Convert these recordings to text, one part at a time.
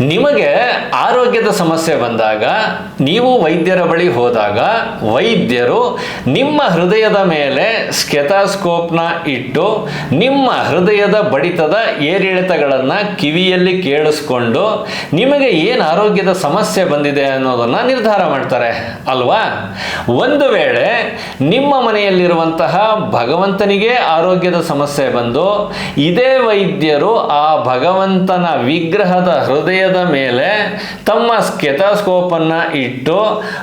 ನಿಮಗೆ ಆರೋಗ್ಯದ ಸಮಸ್ಯೆ ಬಂದಾಗ, ನೀವು ವೈದ್ಯರ ಬಳಿ ಹೋದಾಗ, ವೈದ್ಯರು ನಿಮ್ಮ ಹೃದಯದ ಮೇಲೆ ಸ್ಕೆತಾಸ್ಕೋಪ್ನ ಇಟ್ಟು, ನಿಮ್ಮ ಹೃದಯದ ಬಡಿತದ ಏರಿಳಿತಗಳನ್ನು ಕಿವಿಯಲ್ಲಿ ಕೇಳಿಸ್ಕೊಂಡು, ನಿಮಗೆ ಏನು ಆರೋಗ್ಯದ ಸಮಸ್ಯೆ ಬಂದಿದೆ ಅನ್ನೋದನ್ನು ನಿರ್ಧಾರ ಮಾಡ್ತಾರೆ, ಅಲ್ವಾ? ಒಂದು ವೇಳೆ ನಿಮ್ಮ ಮನೆಯಲ್ಲಿರುವಂತಹ ಭಗವಂತನಿಗೆ ಆರೋಗ್ಯದ ಸಮಸ್ಯೆ ಬಂದು, ಇದೇ ವೈದ್ಯರು ಆ ಭಗವಂತನ ವಿಗ್ರಹದ ಹೃದಯದ ಮೇಲೆ ತಮ್ಮ ಸ್ಕೆತಾಸ್ಕೋಪನ್ನು ಇಟ್ಟು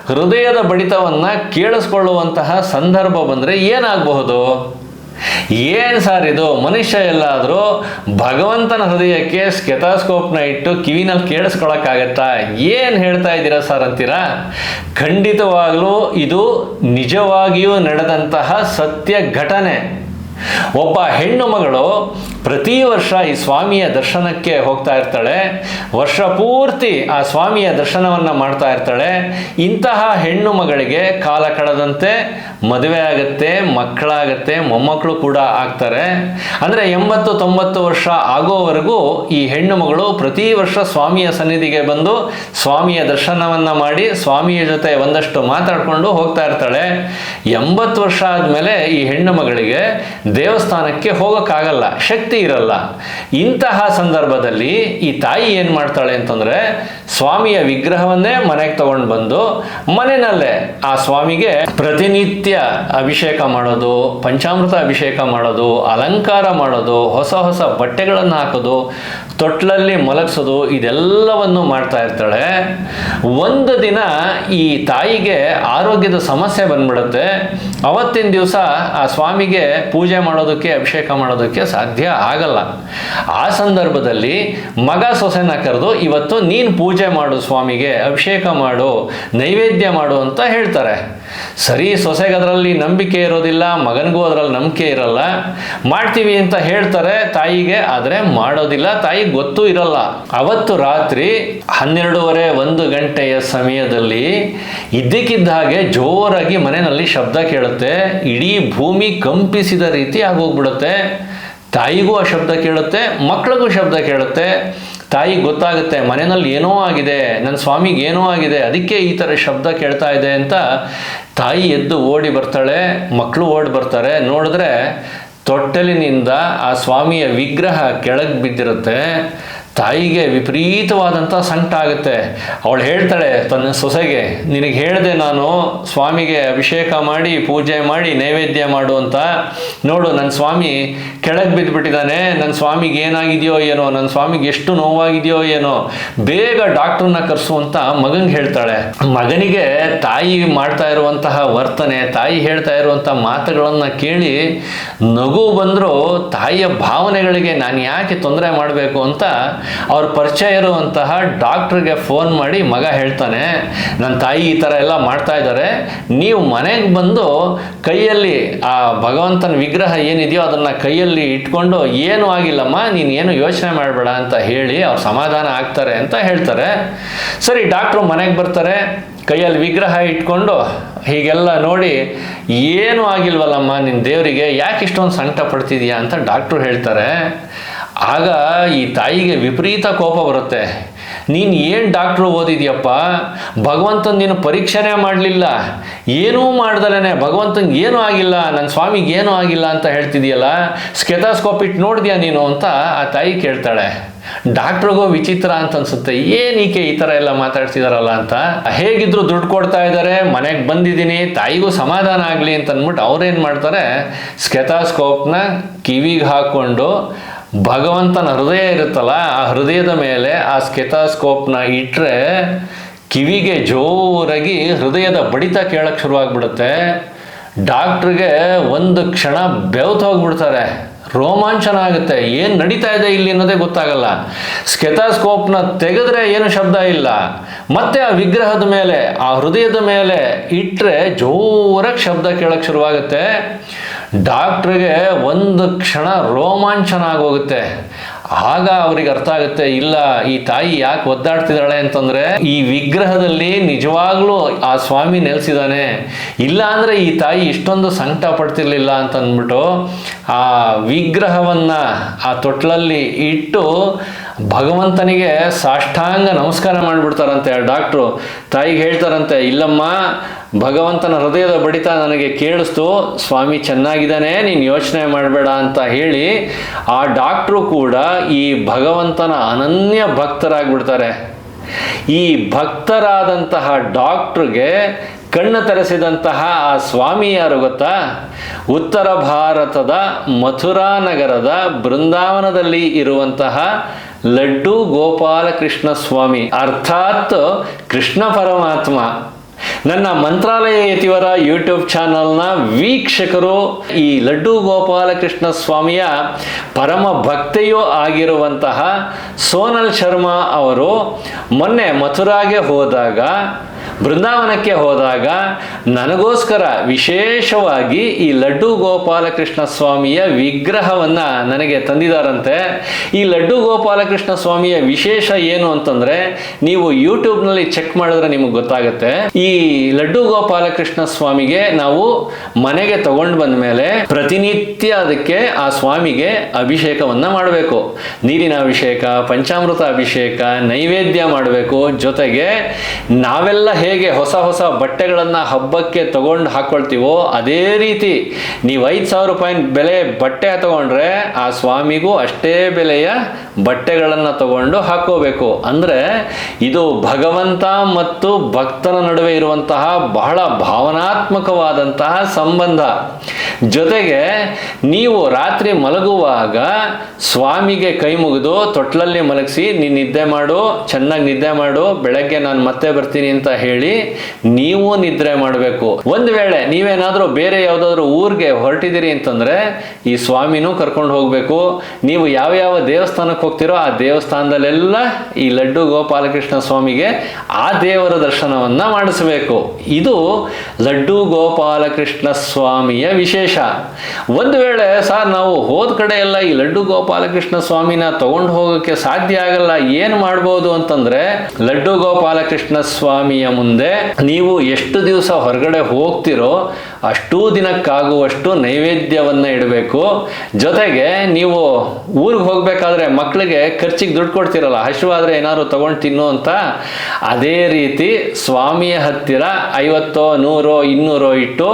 ಹೃದಯದ ಬಡಿತವನ್ನು ಕೇಳಿಸ್ಕೊಳ್ಳುವಂತಹ ಸಂದರ್ಭ ಬಂದರೆ ಏನಾಗಬಹುದು? ಏನು ಸರ್ ಇದು? ಮನುಷ್ಯ ಎಲ್ಲಾದರೂ ಭಗವಂತನ ಹೃದಯಕ್ಕೆ ಸ್ಕೆತಾಸ್ಕೋಪ್ನ ಇಟ್ಟು ಕಿವಿನಲ್ಲಿ ಕೇಳಿಸ್ಕೊಳಕ್ಕಾಗತ್ತಾ? ಏನು ಹೇಳ್ತಾ ಇದ್ದೀರಾ ಸರ್ ಅಂತೀರಾ? ಖಂಡಿತವಾಗಲೂ ಇದು ನಿಜವಾಗಿಯೂ ನಡೆದಂತಹ ಸತ್ಯ ಘಟನೆ. ಒಬ್ಬ ಹೆಣ್ಣು ಮಗಳು ಪ್ರತಿ ವರ್ಷ ಈ ಸ್ವಾಮಿಯ ದರ್ಶನಕ್ಕೆ ಹೋಗ್ತಾ ಇರ್ತಾಳೆ. ವರ್ಷ ಪೂರ್ತಿ ಆ ಸ್ವಾಮಿಯ ದರ್ಶನವನ್ನು ಮಾಡ್ತಾ ಇರ್ತಾಳೆ. ಇಂತಹ ಹೆಣ್ಣು ಮಗಳಿಗೆ ಕಾಲ ಕಳೆದಂತೆ ಮದುವೆ ಆಗುತ್ತೆ, ಮಕ್ಕಳಾಗತ್ತೆ ಮೊಮ್ಮಕ್ಕಳು ಕೂಡ ಆಗ್ತಾರೆ. ಅಂದರೆ ಎಂಬತ್ತು, ತೊಂಬತ್ತು ವರ್ಷ ಆಗೋವರೆಗೂ ಈ ಹೆಣ್ಣು ಮಗಳು ಪ್ರತಿ ವರ್ಷ ಸ್ವಾಮಿಯ ಸನ್ನಿಧಿಗೆ ಬಂದು ಸ್ವಾಮಿಯ ದರ್ಶನವನ್ನು ಮಾಡಿ ಸ್ವಾಮಿಯ ಜೊತೆ ಒಂದಷ್ಟು ಮಾತಾಡಿಕೊಂಡು ಹೋಗ್ತಾ ಇರ್ತಾಳೆ. ಎಂಬತ್ತು ವರ್ಷ ಆದಮೇಲೆ ಈ ಹೆಣ್ಣು ಮಗಳಿಗೆ ದೇವಸ್ಥಾನಕ್ಕೆ ಹೋಗೋಕ್ಕಾಗಲ್ಲ. ಶಕ್ತಿ ಇರಲ್ಲ. ಇಂತಹ ಸಂದರ್ಭದಲ್ಲಿ ಈ ತಾಯಿ ಏನು ಮಾಡ್ತಾಳೆ ಅಂತಂದರೆ ಸ್ವಾಮಿಯ ವಿಗ್ರಹವನ್ನೇ ಮನೆಗೆ ತಗೊಂಡು ಬಂದು ಮನೆಯಲ್ಲೇ ಆ ಸ್ವಾಮಿಗೆ ಪ್ರತಿನಿತ್ಯ ಅಭಿಷೇಕ ಮಾಡೋದು, ಪಂಚಾಮೃತ ಅಭಿಷೇಕ ಮಾಡೋದು, ಅಲಂಕಾರ ಮಾಡೋದು, ಹೊಸ ಹೊಸ ಬಟ್ಟೆಗಳನ್ನು ಹಾಕೋದು, ತೊಟ್ಲಲ್ಲಿ ಮಲಗಿಸೋದು, ಇದೆಲ್ಲವನ್ನು ಮಾಡ್ತಾ ಇರ್ತಾಳೆ. ಒಂದು ದಿನ ಈ ತಾಯಿಗೆ ಆರೋಗ್ಯದ ಸಮಸ್ಯೆ ಬಂದ್ಬಿಡುತ್ತೆ. ಅವತ್ತಿನ ದಿವಸ ಆ ಸ್ವಾಮಿಗೆ ಪೂಜೆ ಮಾಡೋದಕ್ಕೆ, ಅಭಿಷೇಕ ಮಾಡೋದಕ್ಕೆ ಸಾಧ್ಯ ಆಗಲ್ಲ. ಆ ಸಂದರ್ಭದಲ್ಲಿ ಮಗ ಸೊಸೆನ ಕರೆದು, ಇವತ್ತು ನೀನು ಪೂಜೆ ಮಾಡು ಸ್ವಾಮಿಗೆ, ಅಭಿಷೇಕ ಮಾಡು, ನೈವೇದ್ಯ ಮಾಡು ಅಂತ ಹೇಳ್ತಾರೆ. ಸರಿ, ಸೊಸೆಗೆ ಅದರಲ್ಲಿ ನಂಬಿಕೆ ಇರೋದಿಲ್ಲ, ಮಗನಿಗೂ ಅದರಲ್ಲಿ ನಂಬಿಕೆ ಇರಲ್ಲ. ಮಾಡ್ತೀವಿ ಅಂತ ಹೇಳ್ತಾರೆ ತಾಯಿಗೆ, ಆದರೆ ಮಾಡೋದಿಲ್ಲ. ತಾಯಿಗೆ ಗೊತ್ತೂ ಇರಲ್ಲ. ಅವತ್ತು ರಾತ್ರಿ ಹನ್ನೆರಡೂವರೆ ಒಂದು ಗಂಟೆಯ ಸಮಯದಲ್ಲಿ ಇದ್ದಕ್ಕಿದ್ದ ಹಾಗೆ ಜೋರಾಗಿ ಮನೆಯಲ್ಲಿ ಶಬ್ದ ಕೇಳುತ್ತೆ. ಇಡೀ ಭೂಮಿ ಕಂಪಿಸಿದ ರೀತಿ ಆಗೋಗ್ಬಿಡುತ್ತೆ. ತಾಯಿಗೂ ಆ ಶಬ್ದ ಕೇಳುತ್ತೆ ಮಕ್ಕಳಿಗೂ ಶಬ್ದ ಕೇಳುತ್ತೆ. ತಾಯಿ ಗೊತ್ತಾಗುತ್ತೆ, ಮನೆಯಲ್ಲಿ ಏನೋ ಆಗಿದೆ, ನನ್ನ ಸ್ವಾಮಿಗೆ ಏನೋ ಆಗಿದೆ, ಅದಕ್ಕೆ ಈ ಥರ ಶಬ್ದ ಕೇಳ್ತಾ ಇದೆ ಅಂತ ತಾಯಿ ಎದ್ದು ಓಡಿ ಬರ್ತಾಳೆ ಮಕ್ಕಳು ಓಡಿ ಬರ್ತಾರೆ. ನೋಡಿದ್ರೆ ತೊಟ್ಟಲಿನಿಂದ ಆ ಸ್ವಾಮಿಯ ವಿಗ್ರಹ ಕೆಳಗೆ ಬಿದ್ದಿರುತ್ತೆ. ತಾಯಿಗೆ ವಿಪರೀತವಾದಂಥ ಸಂಕಟ ಆಗುತ್ತೆ. ಅವಳು ಹೇಳ್ತಾಳೆ ತನ್ನ ಸೊಸೆಗೆ, ನಿನಗೆ ಹೇಳಿದೆ ನಾನು ಸ್ವಾಮಿಗೆ ಅಭಿಷೇಕ ಮಾಡಿ, ಪೂಜೆ ಮಾಡಿ, ನೈವೇದ್ಯ ಮಾಡು ಅಂತ. ನೋಡು ನನ್ನ ಸ್ವಾಮಿ ಕೆಳಗೆ ಬಿದ್ದುಬಿಟ್ಟಿದ್ದಾನೆ ನನ್ನ ಸ್ವಾಮಿಗೆ ಏನಾಗಿದೆಯೋ ಏನೋ ನನ್ನ ಸ್ವಾಮಿಗೆ ಎಷ್ಟು ನೋವಾಗಿದೆಯೋ ಏನೋ. ಬೇಗ ಡಾಕ್ಟ್ರನ್ನ ಕರೆಸು ಅಂತ ಮಗನಿಗೆ ಹೇಳ್ತಾಳೆ. ಮಗನಿಗೆ ತಾಯಿ ಮಾಡ್ತಾ ಇರುವಂತಹ ವರ್ತನೆ, ತಾಯಿ ಹೇಳ್ತಾ ಇರುವಂಥ ಮಾತುಗಳನ್ನು ಕೇಳಿ ನಗು ಬಂದರೂ ತಾಯಿಯ ಭಾವನೆಗಳಿಗೆ ನಾನು ಯಾಕೆ ತೊಂದರೆ ಮಾಡಬೇಕು ಅಂತ ಅವ್ರ ಪರಿಚಯ ಇರುವಂತಹ ಡಾಕ್ಟ್ರಿಗೆ ಫೋನ್ ಮಾಡಿ ಮಗ ಹೇಳ್ತಾನೆ ನನ್ನ ತಾಯಿ ಈ ಥರ ಎಲ್ಲ ಮಾಡ್ತಾ ಇದ್ದಾರೆ ನೀವು ಮನೆಗೆ ಬಂದು ಕೈಯಲ್ಲಿ ಆ ಭಗವಂತನ ವಿಗ್ರಹ ಏನಿದೆಯೋ ಅದನ್ನು ಕೈಯಲ್ಲಿ ಇಟ್ಕೊಂಡು ಏನೂ ಆಗಿಲ್ಲಮ್ಮ, ನೀನು ಏನು ಯೋಚನೆ ಮಾಡಬೇಡ ಅಂತ ಹೇಳಿ ಅವ್ರು ಸಮಾಧಾನ ಆಗ್ತಾರೆ ಅಂತ ಹೇಳ್ತಾರೆ. ಸರಿ, ಡಾಕ್ಟ್ರು ಮನೆಗೆ ಬರ್ತಾರೆ, ಕೈಯಲ್ಲಿ ವಿಗ್ರಹ ಇಟ್ಕೊಂಡು ಹೀಗೆಲ್ಲ ನೋಡಿ, ಏನೂ ಆಗಿಲ್ವಲ್ಲಮ್ಮ ನಿನ್ನ ದೇವರಿಗೆ, ಯಾಕೆ ಇಷ್ಟೊಂದು ಸಂಕಟ ಪಡ್ತಿದೀಯಾ ಅಂತ ಡಾಕ್ಟ್ರು ಹೇಳ್ತಾರೆ. ಆಗ ಈ ತಾಯಿಗೆ ವಿಪರೀತ ಕೋಪ ಬರುತ್ತೆ. ನೀನು ಏನು ಡಾಕ್ಟ್ರು ಓದಿದ್ಯಪ್ಪ? ಭಗವಂತನ ನೀನು ಪರೀಕ್ಷೆನೇ ಮಾಡಲಿಲ್ಲ. ಏನೂ ಮಾಡ್ದಲೇ ಭಗವಂತನಿಗೆ ಏನೂ ಆಗಿಲ್ಲ. ನನ್ನ ಸ್ವಾಮಿಗೆ ಏನೂ ಆಗಿಲ್ಲ ಅಂತ ಹೇಳ್ತಿದೆಯಲ್ಲ? ಸ್ಕೆತಾಸ್ಕೋಪ್ ಇಟ್ಟು ನೋಡಿದ್ಯಾ ನೀನು ಅಂತ ಆ ತಾಯಿ ಕೇಳ್ತಾಳೆ. ಡಾಕ್ಟ್ರಿಗೂ ವಿಚಿತ್ರ ಅಂತ ಅನ್ಸುತ್ತೆ ಏನೀಕೆ ಈ ಥರ ಎಲ್ಲ ಮಾತಾಡ್ತಿದಾರಲ್ಲ ಅಂತ? ಹೇಗಿದ್ರು ದುಡ್ಡು ಕೊಡ್ತಾ ಇದ್ದಾರೆ ಮನೆಗೆ ಬಂದಿದ್ದೀನಿ, ತಾಯಿಗೂ ಸಮಾಧಾನ ಆಗಲಿ ಅಂತ ಅಂದ್ಬಿಟ್ಟು ಅವ್ರೇನು ಮಾಡ್ತಾರೆ? ಸ್ಕೆತಾಸ್ಕೋಪ್ನ ಕಿವಿಗೆ ಹಾಕ್ಕೊಂಡು ಭಗವಂತನ ಹೃದಯ ಇರುತ್ತಲ್ಲ, ಆ ಹೃದಯದ ಮೇಲೆ ಆ ಸ್ಕೆತಾಸ್ಕೋಪ್ನ ಇಟ್ಟರೆ ಕಿವಿಗೆ ಜೋರಾಗಿ ಹೃದಯದ ಬಡಿತ ಕೇಳಕ್ಕೆ ಶುರುವಾಗ್ಬಿಡುತ್ತೆ. ಡಾಕ್ಟ್ರಿಗೆ ಒಂದು ಕ್ಷಣ ಬೆವ್ತು ಹೋಗ್ಬಿಡ್ತಾರೆ. ರೋಮಾಂಚನ ಆಗುತ್ತೆ ಏನು ನಡೀತಾ ಇದೆ ಇಲ್ಲಿ ಅನ್ನೋದೇ ಗೊತ್ತಾಗಲ್ಲ. ಸ್ಕೆತಾಸ್ಕೋಪ್ನ ತೆಗೆದ್ರೆ ಏನು ಶಬ್ದ ಇಲ್ಲ. ಮತ್ತೆ ಆ ವಿಗ್ರಹದ ಮೇಲೆ, ಆ ಹೃದಯದ ಮೇಲೆ ಇಟ್ಟರೆ ಜೋರಾಗಿ ಶಬ್ದ ಕೇಳಕ್ಕೆ ಶುರುವಾಗುತ್ತೆ. ಡಾಕ್ಟ್ರಿಗೆ ಒಂದು ಕ್ಷಣ ರೋಮಾಂಚನ ಆಗೋಗುತ್ತೆ ಆಗ ಅವ್ರಿಗೆ ಅರ್ಥ ಆಗುತ್ತೆ, ಇಲ್ಲ, ಈ ತಾಯಿ ಯಾಕೆ ಒದ್ದಾಡ್ತಿದ್ದಾಳೆ ಅಂತಂದ್ರೆ, ಈ ವಿಗ್ರಹದಲ್ಲಿ ನಿಜವಾಗ್ಲೂ ಆ ಸ್ವಾಮಿ ನೆಲೆಸಿದ್ದಾನೆ. ಇಲ್ಲ ಅಂದ್ರೆ ಈ ತಾಯಿ ಇಷ್ಟೊಂದು ಸಂಕಟ ಪಡ್ತಿರ್ಲಿಲ್ಲ ಅಂತ ಅಂದ್ಬಿಟ್ಟು ಆ ವಿಗ್ರಹವನ್ನ ಆ ತೊಟ್ಲಲ್ಲಿ ಇಟ್ಟು ಭಗವಂತನಿಗೆ ಸಾಷ್ಟಾಂಗ ನಮಸ್ಕಾರ ಮಾಡಿಬಿಡ್ತಾರಂತೆ ಆ ಡಾಕ್ಟ್ರು. ತಾಯಿಗೆ ಹೇಳ್ತಾರಂತೆ, ಇಲ್ಲಮ್ಮ, ಭಗವಂತನ ಹೃದಯದ ಬಡಿತ ನನಗೆ ಕೇಳಿಸ್ತು. ಸ್ವಾಮಿ ಚೆನ್ನಾಗಿದ್ದಾನೆ, ನೀನು ಯೋಚನೆ ಮಾಡಬೇಡ ಅಂತ ಹೇಳಿ ಆ ಡಾಕ್ಟ್ರು ಕೂಡ ಈ ಭಗವಂತನ ಅನನ್ಯ ಭಕ್ತರಾಗ್ಬಿಡ್ತಾರೆ. ಈ ಭಕ್ತರಾದಂತಹ ಡಾಕ್ಟ್ರಿಗೆ ಕಣ್ಣು ತರಿಸಿದಂತಹ ಆ ಸ್ವಾಮಿ ಯಾರು ಗೊತ್ತಾ? ಉತ್ತರ ಭಾರತದ ಮಥುರಾ ನಗರದ ಬೃಂದಾವನದಲ್ಲಿ ಇರುವಂತಹ ಲಡ್ಡು ಗೋಪಾಲಕೃಷ್ಣ ಸ್ವಾಮಿ ಅರ್ಥಾತ್ ಕೃಷ್ಣ ಪರಮಾತ್ಮ. ನನ್ನ ಮಂತ್ರಾಲಯ ಯತಿವರ ಯೂಟ್ಯೂಬ್ ಚಾನಲ್ನ ವೀಕ್ಷಕರು, ಈ ಲಡ್ಡು ಗೋಪಾಲಕೃಷ್ಣ ಸ್ವಾಮಿಯ ಪರಮ ಭಕ್ತೆಯೂ ಆಗಿರುವಂತಹ ಸೋನಲ್ ಶರ್ಮಾ ಅವರು ಮೊನ್ನೆ ಮಥುರಾಗೆ ಹೋದಾಗ ಬೃಂದಾವನಕ್ಕೆ ಹೋದಾಗ ನನಗೋಸ್ಕರ ವಿಶೇಷವಾಗಿ ಈ ಲಡ್ಡು ಗೋಪಾಲಕೃಷ್ಣ ಸ್ವಾಮಿಯ ವಿಗ್ರಹವನ್ನು ನನಗೆ ತಂದಿದ್ದಾರಂತೆ ಈ ಲಡ್ಡು ಗೋಪಾಲಕೃಷ್ಣ ಸ್ವಾಮಿಯ ವಿಶೇಷ ಏನು ಅಂತಂದರೆ ನೀವು ಯೂಟ್ಯೂಬ್ನಲ್ಲಿ ಚೆಕ್ ಮಾಡಿದ್ರೆ ನಿಮಗೆ ಗೊತ್ತಾಗುತ್ತೆ. ಈ ಲಡ್ಡು ಗೋಪಾಲಕೃಷ್ಣ ಸ್ವಾಮಿಗೆ ನಾವು ಮನೆಗೆ ತಗೊಂಡು ಬಂದ ಮೇಲೆ ಪ್ರತಿನಿತ್ಯ ಅದಕ್ಕೆ ಆ ಸ್ವಾಮಿಗೆ ಅಭಿಷೇಕವನ್ನ ಮಾಡಬೇಕು. ನೀರಿನ ಅಭಿಷೇಕ, ಪಂಚಾಮೃತ ಅಭಿಷೇಕ, ನೈವೇದ್ಯ ಮಾಡಬೇಕು. ಜೊತೆಗೆ ನಾವೆಲ್ಲ ಹೇಗೆ ಹೊಸ ಹೊಸ ಬಟ್ಟೆಗಳನ್ನು ಹಬ್ಬಕ್ಕೆ ತಗೊಂಡು ಹಾಕ್ಕೊಳ್ತೀವೋ ಅದೇ ರೀತಿ ನೀವು ಐದು ಸಾವಿರ ರೂಪಾಯಿ ಬೆಲೆ ಬಟ್ಟೆ ತಗೊಂಡ್ರೆ ಆ ಸ್ವಾಮಿಗೂ ಅಷ್ಟೇ ಬೆಲೆಯ ಬಟ್ಟೆಗಳನ್ನು ತಗೊಂಡು ಹಾಕೋಬೇಕು ಅಂದರೆ ಇದು ಭಗವಂತ ಮತ್ತು ಭಕ್ತನ ನಡುವೆ ಇರುವಂತಹ ಬಹಳ ಭಾವನಾತ್ಮಕವಾದಂತಹ ಸಂಬಂಧ. ಜೊತೆಗೆ ನೀವು ರಾತ್ರಿ ಮಲಗುವಾಗ ಸ್ವಾಮಿಗೆ ಕೈ ಮುಗಿದು ತೊಟ್ಲಲ್ಲಿ ಮಲಗಿಸಿ, ನೀನು ನಿದ್ದೆ ಮಾಡು, ಚೆನ್ನಾಗಿ ನಿದ್ದೆ ಮಾಡು, ಬೆಳಗ್ಗೆ ನಾನು ಮತ್ತೆ ಬರ್ತೀನಿ ಅಂತ ಹೇಳಿ ನೀವು ನಿದ್ರೆ ಮಾಡಬೇಕು. ಒಂದು ವೇಳೆ ನೀವೇನಾದರೂ ಬೇರೆ ಯಾವುದಾದ್ರೂ ಊರಿಗೆ ಹೊರಟಿದ್ದೀರಿ ಅಂತಂದರೆ ಈ ಸ್ವಾಮಿನೂ ಕರ್ಕೊಂಡು ಹೋಗಬೇಕು. ನೀವು ಯಾವ ಯಾವ ದೇವಸ್ಥಾನಕ್ಕೆ ಹೋಗ್ತಿರೋ ಆ ದೇವಸ್ಥಾನದಲ್ಲೆಲ್ಲ ಈ ಲಡ್ಡು ಗೋಪಾಲಕೃಷ್ಣ ಸ್ವಾಮಿಗೆ ಆ ದೇವರ ದರ್ಶನವನ್ನ ಮಾಡಿಸಬೇಕು. ಇದು ಲಡ್ಡು ಗೋಪಾಲಕೃಷ್ಣ ಸ್ವಾಮಿಯ ವಿಶೇಷ. ಒಂದು ವೇಳೆ ಸರ್ ನಾವು ಹೋದ ಕಡೆ ಎಲ್ಲ ಈ ಲಡ್ಡು ಗೋಪಾಲಕೃಷ್ಣ ಸ್ವಾಮಿನ ತಗೊಂಡು ಹೋಗೋಕ್ಕೆ ಸಾಧ್ಯ ಆಗಲ್ಲ, ಏನು ಮಾಡ್ಬೋದು ಅಂತಂದ್ರೆ ಲಡ್ಡು ಗೋಪಾಲಕೃಷ್ಣ ಸ್ವಾಮಿಯ ಮುಂದೆ ನೀವು ಎಷ್ಟು ದಿವಸ ಹೊರಗಡೆ ಹೋಗ್ತಿರೋ ಅಷ್ಟೂ ದಿನಕ್ಕಾಗುವಷ್ಟು ನೈವೇದ್ಯವನ್ನು ಇಡಬೇಕು. ಜೊತೆಗೆ ನೀವು ಊರಿಗೆ ಹೋಗಬೇಕಾದ್ರೆ ಮಕ್ಕಳಿಗೆ ಖರ್ಚಿಗೆ ದುಡ್ಡು ಕೊಡ್ತಿರಲ್ಲ ಹಸಿವಾದ್ರೆ ಏನಾದ್ರು ತಗೊಂಡು ತಿನ್ನು ಅಂತ, ಅದೇ ರೀತಿ ಸ್ವಾಮಿಯ ಹತ್ತಿರ ಐವತ್ತೋ, ನೂರೋ, ಇನ್ನೂರೋ ಇಟ್ಟು,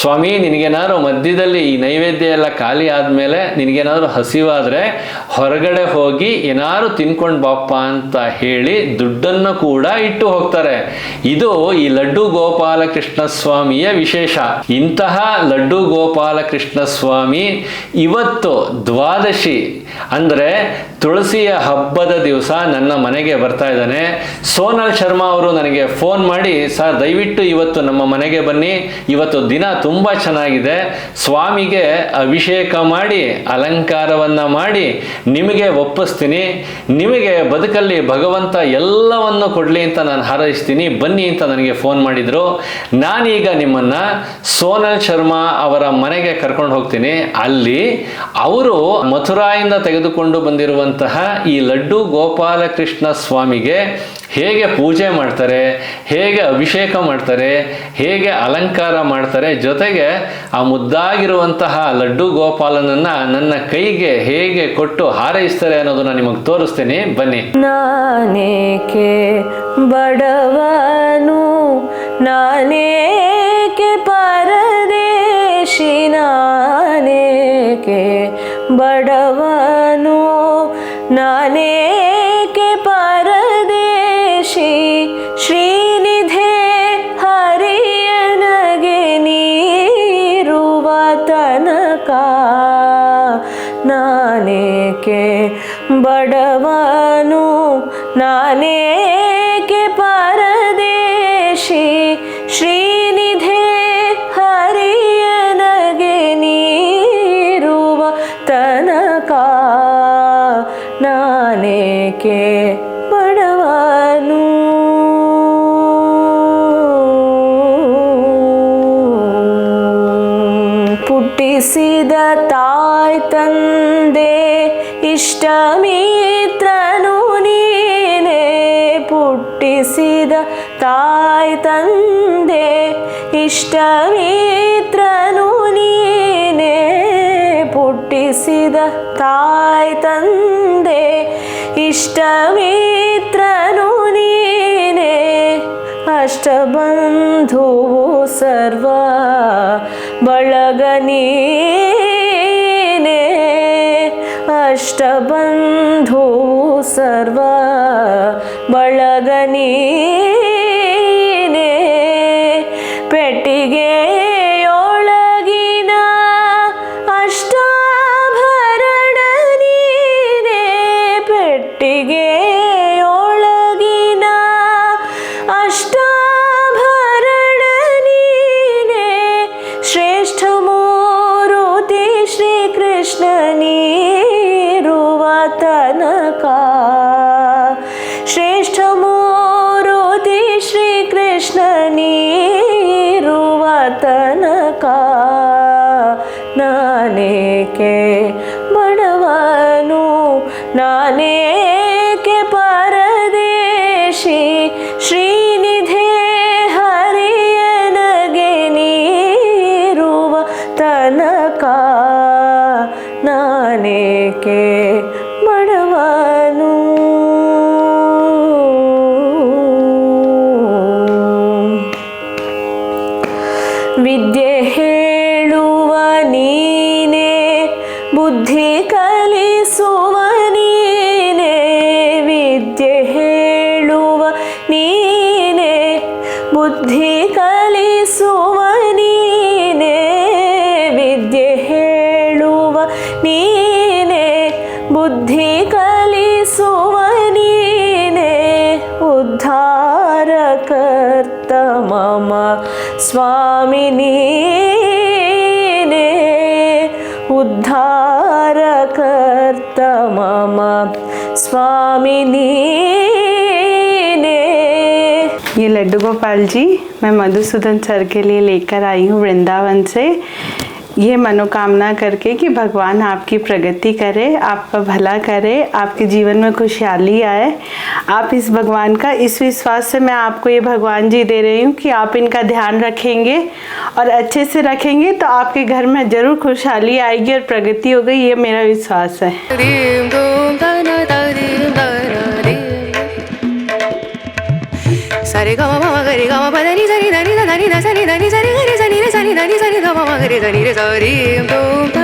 ಸ್ವಾಮಿ ನಿನಗೇನಾದ್ರು ಮಧ್ಯದಲ್ಲಿ ಈ ನೈವೇದ್ಯ ಎಲ್ಲ ಖಾಲಿ ಆದಮೇಲೆ ನಿನಗೇನಾದ್ರು ಹಸಿವಾದರೆ ಹೊರಗಡೆ ಹೋಗಿ ಏನಾದ್ರು ತಿನ್ಕೊಂಡು ಬಾಪ್ಪ ಅಂತ ಹೇಳಿ ದುಡ್ಡನ್ನು ಕೂಡ ಇಟ್ಟು ಹೋಗ್ತಾರೆ. ಇದು ಈ ಲಡ್ಡು ಗೋಪಾಲಕೃಷ್ಣ ಸ್ವಾಮಿಯ ವಿಶೇಷ. ಇಂತಹ ಲಡ್ಡು ಗೋಪಾಲಕೃಷ್ಣ ಸ್ವಾಮಿ ಇವತ್ತು ದ್ವಾದಶಿ ಅಂದರೆ ತುಳಸಿಯ ಹಬ್ಬದ ದಿವಸ ನನ್ನ ಮನೆಗೆ ಬರ್ತಾ ಇದ್ದಾನೆ. ಸೋನಲ್ ಶರ್ಮಾ ಅವರು ನನಗೆ ಫೋನ್ ಮಾಡಿ, ಸರ್, ದಯವಿಟ್ಟು ಇವತ್ತು ನಮ್ಮ ಮನೆಗೆ ಬನ್ನಿ. ಇವತ್ತು ದಿನ ತುಂಬ ಚೆನ್ನಾಗಿದೆ. ಸ್ವಾಮಿಗೆ ಅಭಿಷೇಕ ಮಾಡಿ, ಅಲಂಕಾರವನ್ನು ಮಾಡಿ, ನಿಮಗೆ ಒಪ್ಪಿಸ್ತೀನಿ. ನಿಮಗೆ ಬದುಕಲ್ಲಿ ಭಗವಂತ ಎಲ್ಲವನ್ನು ಕೊಡಲಿ ಅಂತ ನಾನು ಹಾರೈಸ್ತೀನಿ. ಬನ್ನಿ ಅಂತ ನನಗೆ ಫೋನ್ ಮಾಡಿದರು. ನಾನೀಗ ನಿಮ್ಮನ್ನ ಸೋನಲ್ ಶರ್ಮಾ ಅವರ ಮನೆಗೆ ಕರ್ಕೊಂಡು ಹೋಗ್ತೀನಿ. ಅಲ್ಲಿ ಅವರು ಮಥುರಾಯಿಂದ ತೆಗೆದುಕೊಂಡು ಬಂದಿರುವಂತಹ ಈ ಲಡ್ಡು ಗೋಪಾಲಕೃಷ್ಣ ಸ್ವಾಮಿಗೆ ಹೇಗೆ ಪೂಜೆ ಮಾಡ್ತಾರೆ, ಹೇಗೆ ಅಭಿಷೇಕ ಮಾಡ್ತಾರೆ, ಹೇಗೆ ಅಲಂಕಾರ ಮಾಡ್ತಾರೆ, ಜೊತೆಗೆ ಆ ಮುದ್ದಾಗಿರುವಂತಹ ಲಡ್ಡು ಗೋಪಾಲನನ್ನ ನನ್ನ ಕೈಗೆ ಹೇಗೆ ಕೊಟ್ಟು ಹಾರೈಸ್ತಾರೆ ಅನ್ನೋದನ್ನ ನಿಮಗೆ ತೋರಿಸ್ತೇನೆ, ಬನ್ನಿ. ನಾನೇಕೆ ಬಡವನು ನಾನೇಕೆ ಪರದೇಶಿ ನಾನೇಕೆ ಬಡವನು ನಾನೇಕೆ ಪರದೇಶಿ? ಶ್ರೀನಿಧೆ ಹರಿಯನಗೆ ನೀರುವ ತನಕ ನಾನೇಕೆ ಬಡವನು ನಾನೇಕೆ ಪುಟ್ಟಿಸಿದ ತಾಯ್ ತಂದೆ ಇಷ್ಟ ಮಿತ್ರನು ನೀನೆ. ಪುಟ್ಟಿಸಿದ ತಾಯ್ ತಂದೆ ಇಷ್ಟ ಮಿತ್ರನು ನೀನೆ. ಪುಟ್ಟಿಸಿದ ತಾಯ್ ತಂದೆ ಇಷ್ಟ ಮಿತ್ರನು ನೀನೆ. ಅಷ್ಟಬಂಧುವು ಸರ್ವ ಬಳಗ ನೀನೆ ಅಷ್ಟಬಂಧು ಸರ್ವ ಬಳಗ ಬುದ್ಧಿ ಕಲಿಸುವ ನೀನೆ ವಿದ್ಯೆ ಹೇಳುವ ನೀನೆ ಬುದ್ಧಿ ಕಲಿಸುವ ನೀನೆ ಉದ್ಧಾರಕರ್ತ ಮಮ ಸ್ವಾಮಿ ನೀನೆ ಉದ್ಧಾರಕರ್ತ ಮಮ स्वामी नीने ये लड्डू गोपाल जी, मैं मधुसूदन सर के लिए लेकर आई हूँ वृंदावन से। ये मनोकामना करके कि भगवान आपकी प्रगति करे, आपका भला करे, आपके जीवन में खुशहाली आए। आप इस भगवान का, इस विश्वास से मैं आपको ये भगवान जी दे रही हूँ कि आप इनका ध्यान रखेंगे और अच्छे से रखेंगे तो आपके घर में ज़रूर खुशहाली आएगी और प्रगति होगी ये मेरा विश्वास है। సరి గమ మమ గరి గమ పద ని సరి దని దని సరి దని సరి గరి సని రే సని దని సరి గమ మమ గరి దని రే సరి ధూమ్